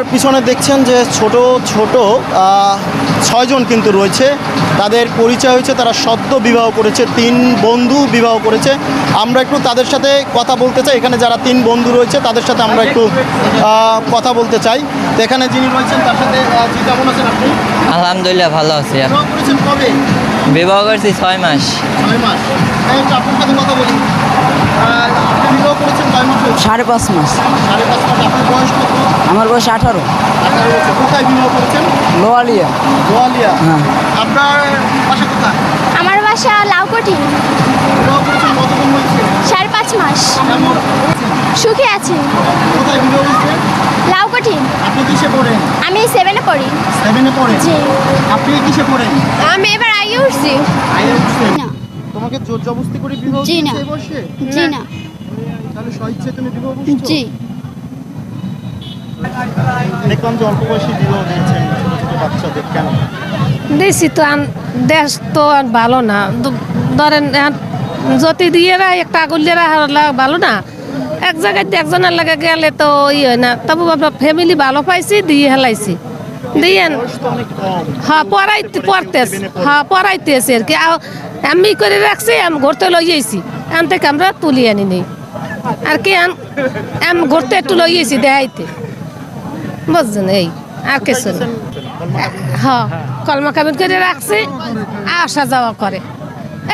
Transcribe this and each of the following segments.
আমার পিছনে দেখছেন যে ছোট ছোট ছয়জন কিন্তু রয়েছে। তাদের পরিচয় হয়েছে তারা সদ্য বিবাহ করেছে তিন বন্ধু বিবাহ করেছে। আমরা একটু তাদের সাথে কথা বলতে চাই। এখানে যারা তিন বন্ধু রয়েছে তাদের সাথে আমরা একটু কথা বলতে চাই। তো এখানে যিনি রয়েছেন তার সাথে কেমন আছেন আপনি? আলহামদুলিল্লাহ ভালো আছি। কবে? বিবাহ করছি ছয় মাস। ছয় মাস। আপনার সাথে কথা বলি। আপনি বিবাহ করেছেন কয় মাস? সাড়ে পাঁচ মাস। আমার বয়স আঠারো। লোয়ালিয়া। হ্যাঁ। আপনার বাসা কোথায়? আমার বাসা লাউকটি। সাড়ে পাঁচ মাস। সুখে আছি। লাউকটি। আপনি কিসে পড়েন? আমি সেভেনে পড়ি। সেভেনে পড়েন? জি। আপনি কিসে পড়েন? আমি এবার আগে উঠছি। না। তোমাকে জোর জবরদস্তি করে বিবাহ জি না। জি না। তাহলে স্বইচ্ছে তুমি বিবাহ জি। দেখলাম যে অল্প বয়সী বিবাহ দিয়েছেন ছোট ছোট বাচ্চাদের কেন? দেশি তো আন দেশ তো আর ভালো না। ধরেন যদি দিয়ে একটা আগুলিয়ে রাখা ভালো না। এক জায়গায় একজনের লাগে গেলে তো ই হয় না। তবু আমরা ফ্যামিলি ভালো পাইছি দিয়ে হেলাইছি। দিয়ে বয়স তো অনেক কম। হ্যাঁ পড়াইতে পড়তেছে। হ্যাঁ পড়াইতেছে আর কি। আমি করে রাখছি আমি ঘুরতে লইয়েছি এখান থেকে আমরা তুলি আনি নেই। আর কি আমি ঘুরতে একটু লইয়েছি দেখাইতে। বুঝছেন এই আর কিছু না। হ্যাঁ কলমা কাবিন করে রাখছি আসা যাওয়া করে।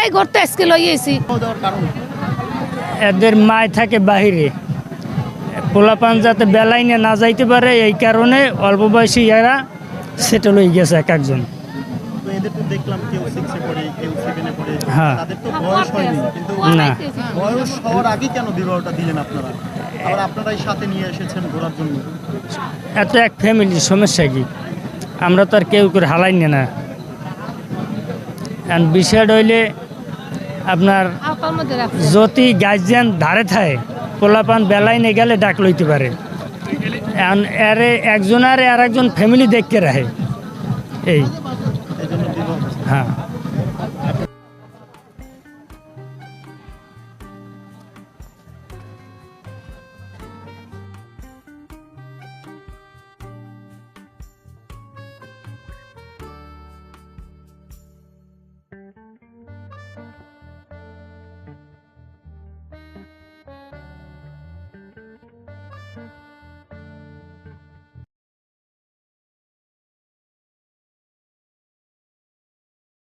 এই ঘুরতে আজকে লইয়েছি এদের মায় থাকে বাহিরে। পোলাপান যাতে বেলাইনে না যাইতে পারে এই কারণে অল্প বয়সী এরা সেটেল হয়ে গেছে এক একজন। এদের তো দেখলাম কেউ সিক্সে পড়ে কেউ সেভেনে পড়ে। হ্যাঁ। তাদের তো বয়স হয়নি। কিন্তু না। বয়স হওয়ার আগে কেন বিবাহটা দিলেন আপনারা? আবার আপনারাই সাথে নিয়ে এসেছেন ঘোরার জন্য। এত এক ফ্যামিলির সমস্যা কি? আমরা তো আর কেউ করে হালাই না। আর বিষয়টা হইলে আপনার যদি গার্জিয়ান ধারে থাকে পোলাপান নিয়ে গেলে ডাক লইতে পারে। এরে একজন আর আর একজন ফ্যামিলি দেখতে রাখে। এই। হ্যাঁ।